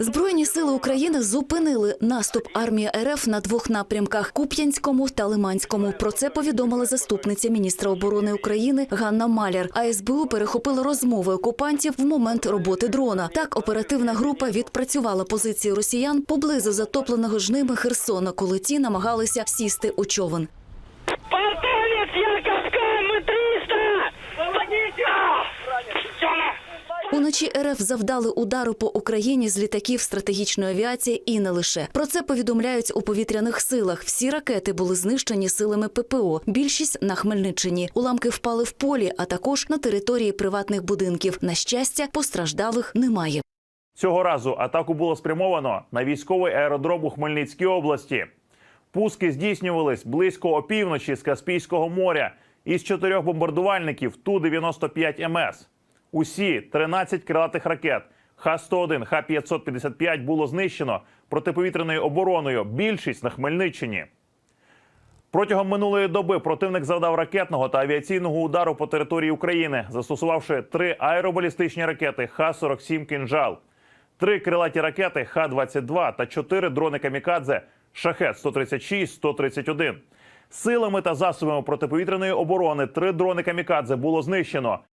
Збройні сили України зупинили наступ армії РФ на двох напрямках Куп'янському та Лиманському. Про це повідомила заступниця міністра оборони України Ганна Маляр. А СБУ перехопили розмови окупантів в момент роботи дрона. Так оперативна група відпрацювала позиції росіян поблизу затопленого жними Херсона, коли ті намагалися сісти у човен. Полковник Уночі РФ завдали удару по Україні з літаків стратегічної авіації і не лише. Про це повідомляють у повітряних силах. Всі ракети були знищені силами ППО. Більшість на Хмельниччині. Уламки впали в полі, а також на території приватних будинків. На щастя, постраждалих немає. Цього разу атаку було спрямовано на військовий аеродром у Хмельницькій області. Пуски здійснювались близько опівночі з Каспійського моря із чотирьох бомбардувальників Ту-95 МС. Усі 13 крилатих ракет Х-101, Х-555 було знищено протиповітряною обороною. Більшість на Хмельниччині. Протягом минулої доби противник завдав ракетного та авіаційного удару по території України, застосувавши три аеробалістичні ракети Х-47 «Кинжал», три крилаті ракети Х-22 та чотири дрони камікадзе Шахет-136-131. Силами та засобами протиповітряної оборони три дрони камікадзе було знищено.